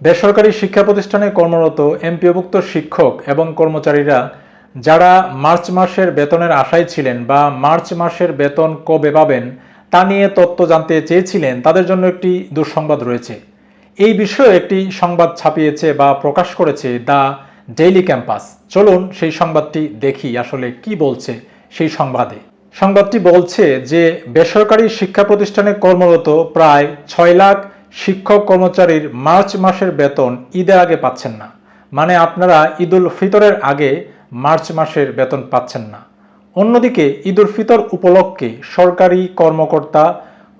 বেসরকারি শিক্ষা প্রতিষ্ঠানে কর্মরত এমপিওভুক্ত শিক্ষক এবং কর্মচারীরা যারা মার্চ মাসের বেতনের আশায় ছিলেন বা মার্চ মাসের বেতন কবে পাবেন তা নিয়ে তথ্য জানতে চেয়েছিলেন, তাদের জন্য একটি দুঃসংবাদ রয়েছে। এই বিষয়ে একটি সংবাদ ছাপিয়েছে বা প্রকাশ করেছে দ্য ডেইলি ক্যাম্পাস। চলুন সেই সংবাদটি দেখি, আসলে কি বলছে সেই সংবাদে। সংবাদটি বলছে যে, বেসরকারি শিক্ষা প্রতিষ্ঠানে কর্মরত প্রায় ছয় লাখ শিক্ষক কর্মচারীর মার্চ মাসের বেতন ঈদের আগে পাচ্ছেন না। মানে আপনারা ঈদুল ফিতরের আগে মার্চ মাসের বেতন পাচ্ছেন না। অন্যদিকে ঈদুল ফিতর উপলক্ষে সরকারি কর্মকর্তা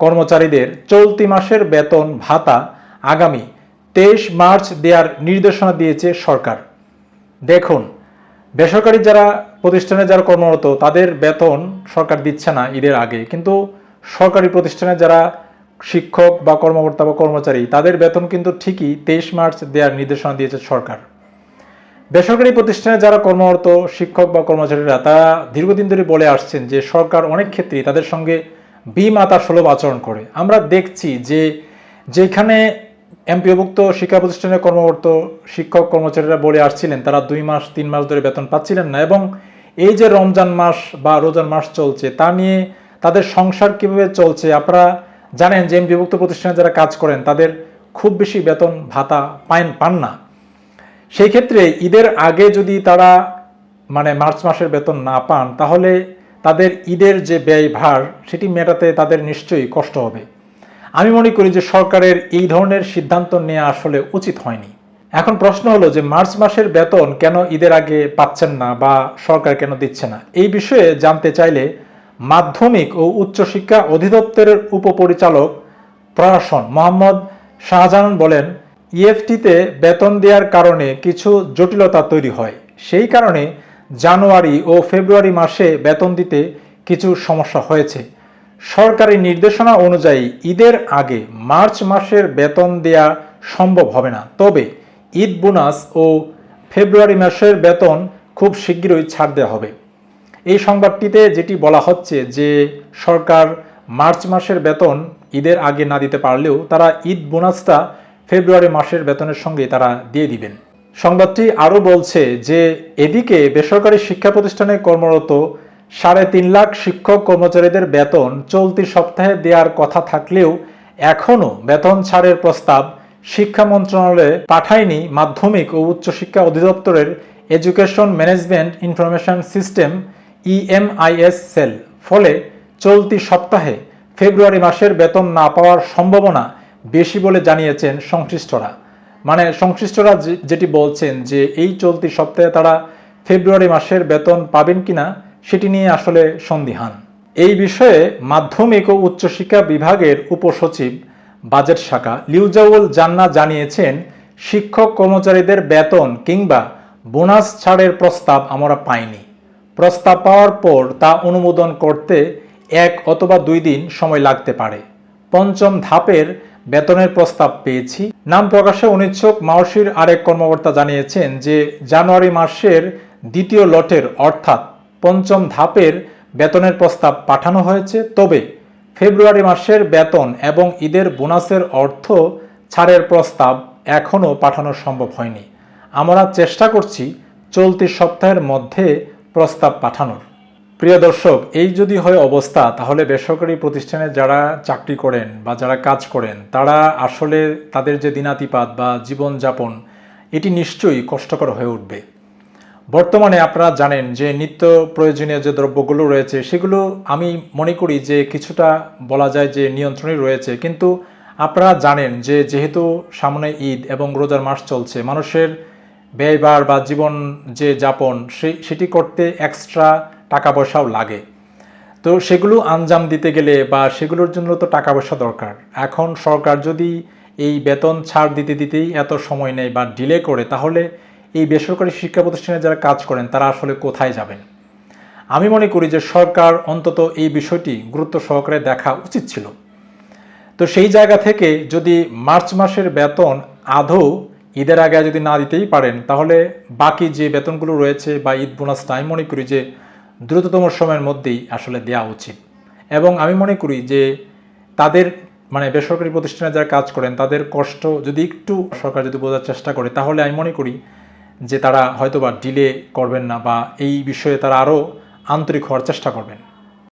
কর্মচারীদের চলতি মাসের বেতন ভাতা আগামী তেইশ মার্চ দেওয়ার নির্দেশনা দিয়েছে সরকার। দেখুন, বেসরকারি যারা প্রতিষ্ঠানে যারা কর্মরত তাদের বেতন সরকার দিচ্ছে না ঈদের আগে। কিন্তু সরকারি প্রতিষ্ঠানে যারা শিক্ষক বা কর্মকর্তা বা কর্মচারী, তাদের বেতন কিন্তু ঠিকই তেইশ মার্চ দেওয়ার নির্দেশনা দিয়েছে সরকার। বেসরকারি প্রতিষ্ঠানে যারা কর্মরত শিক্ষক বা কর্মচারীরা, তারা দীর্ঘদিন ধরে বলে আসছেন যে সরকার অনেক ক্ষেত্রেই তাদের সঙ্গে বিমাতা সুলভ আচরণ করে। আমরা দেখছি যে যেখানে এমপিওভুক্ত শিক্ষা প্রতিষ্ঠানে কর্মরত শিক্ষক কর্মচারীরা বলে আসছিলেন, তারা দুই মাস, তিন মাস ধরে বেতন পাচ্ছিলেন না এবং এই যে রমজান মাস বা রোজার মাস চলছে, তা নিয়ে তাদের সংসার কীভাবে চলছে, আপনারা জানেন যে এমপিওভুক্ত প্রতিষ্ঠানে যারা কাজ করেন, তাদের খুব বেশি বেতন ভাতা পান পান না। সেই ক্ষেত্রে ঈদের আগে যদি তারা মানে মার্চ মাসের বেতন না পান, তাহলে তাদের ঈদের যে ব্যয় ভার, সেটি মেটাতে তাদের নিশ্চয়ই কষ্ট হবে। আমি মনে করি যে সরকারের এই ধরনের সিদ্ধান্ত নেওয়া আসলে উচিত হয়নি। এখন প্রশ্ন হলো যে মার্চ মাসের বেতন কেন ঈদের আগে পাচ্ছেন না বা সরকার কেন দিচ্ছে না? এই বিষয়ে জানতে চাইলে মাধ্যমিক ও উচ্চশিক্ষা অধিদপ্তরের উপপরিচালক প্রশাসন মোহাম্মদ শাহজাহান বলেন, ইএফটিতে বেতন দেওয়ার কারণে কিছু জটিলতা তৈরি হয়। সেই কারণে জানুয়ারি ও ফেব্রুয়ারি মাসে বেতন দিতে কিছু সমস্যা হয়েছে। সরকারি নির্দেশনা অনুযায়ী ঈদের আগে মার্চ মাসের বেতন দেয়া সম্ভব হবে না। তবে ঈদ বোনাস ও ফেব্রুয়ারি মাসের বেতন খুব শীঘ্রই ছাড় দেওয়া হবে। এই সংবাদটিতে যেটি বলা হচ্ছে যে সরকার মার্চ মাসের বেতন ঈদের আগে না দিতে পারলেও তারা ঈদ বোনাসটা ফেব্রুয়ারি মাসের বেতনের সঙ্গে তারা দিয়ে দিবেন। সংবাদটি আরও বলছে যে এদিকে বেসরকারি শিক্ষা প্রতিষ্ঠানে কর্মরত সাড়ে তিন লাখ শিক্ষক কর্মচারীদের বেতন চলতি সপ্তাহে দেওয়ার কথা থাকলেও এখনও বেতন ছাড়ের প্রস্তাব শিক্ষা মন্ত্রণালয়ে পাঠায়নি মাধ্যমিক ও উচ্চশিক্ষা অধিদপ্তরের education management information system EMIS cell. ফলে চলতি সপ্তাহে ফেব্রুয়ারি মাসের বেতন না পাওয়ার সম্ভাবনা বেশি বলে জানিয়েছেন সংশ্লিষ্টরা। মানে সংশ্লিষ্টরা যেটি বলছেন যে, এই চলতি সপ্তাহে তারা ফেব্রুয়ারি মাসের বেতন পাবেন কিনা সেটি নিয়ে আসলে সন্দিহান। এই বিষয়ে মাধ্যমিক ও উচ্চশিক্ষা বিভাগের উপসচিব বাজেট শাখা লিউজাউল জান্না জানিয়েছেন, শিক্ষক কর্মচারীদের বেতন কিংবা বোনাস ছাড়ের প্রস্তাব আমরা পাইনি। প্রস্তাব পাওয়ার পর তা অনুমোদন করতে এক অথবা দুই দিন সময় লাগতে পারে। পঞ্চম ধাপের বেতনের প্রস্তাব পেয়েছি। নাম প্রকাশে অনিচ্ছুক মাওসির আরেক কর্মকর্তা জানিয়েছেন যে, জানুয়ারি মাসের দ্বিতীয় লটের অর্থাৎ পঞ্চম ধাপের বেতনের প্রস্তাব পাঠানো হয়েছে। তবে ফেব্রুয়ারি মাসের বেতন এবং ঈদের বোনাসের অর্থ ছাড়ের প্রস্তাব এখনও পাঠানো সম্ভব হয়নি। আমরা চেষ্টা করছি চলতি সপ্তাহের মধ্যে প্রস্তাব পাঠানোর। প্রিয় দর্শক, এই যদি হয় অবস্থা, তাহলে বেসরকারি প্রতিষ্ঠানে যারা চাকরি করেন বা যারা কাজ করেন, তারা আসলে তাদের যে দিনাতিপাত বা জীবনযাপন, এটি নিশ্চয়ই কষ্টকর হয়ে উঠবে। বর্তমানে আপনারা জানেন যে নিত্য প্রয়োজনীয় যে দ্রব্যগুলো রয়েছে, সেগুলো আমি মনে করি যে কিছুটা বলা যায় যে নিয়ন্ত্রণে রয়েছে। কিন্তু আপনারা জানেন যে যেহেতু সামনে ঈদ এবং রোজার মাস চলছে, মানুষের ব্যয়বার বা জীবন যে যাপন সেটি করতে এক্সট্রা টাকা পয়সাও লাগে। তো সেগুলো আঞ্জাম দিতে গেলে বা সেগুলোর জন্য তো টাকা পয়সা দরকার। এখন সরকার যদি এই বেতন ছাড় দিতে দিতেই এত সময় নেয় বা ডিলে করে, তাহলে এই বেসরকারি শিক্ষা প্রতিষ্ঠানে যারা কাজ করেন, তারা আসলে কোথায় যাবেন? আমি মনে করি যে সরকার অন্তত এই বিষয়টি গুরুত্ব সহকারে দেখা উচিত ছিল। তো সেই জায়গা থেকে যদি মার্চ মাসের বেতন আদৌ ঈদের আগে যদি না দিতেই পারেন, তাহলে বাকি যে বেতনগুলো রয়েছে বা ঈদ বোনাসটা আমি মনে করি যে দ্রুততম সময়ের মধ্যেই আসলে দেওয়া উচিত। এবং আমি মনে করি যে তাদের মানে বেসরকারি প্রতিষ্ঠানে যারা কাজ করেন, তাদের কষ্ট যদি একটু সরকার যদি বোঝার চেষ্টা করে, তাহলে আমি মনে করি যে তারা হয়তোবা ডিলে করবেন না বা এই বিষয়ে তারা আরও আন্তরিক হওয়ার চেষ্টা করবেন।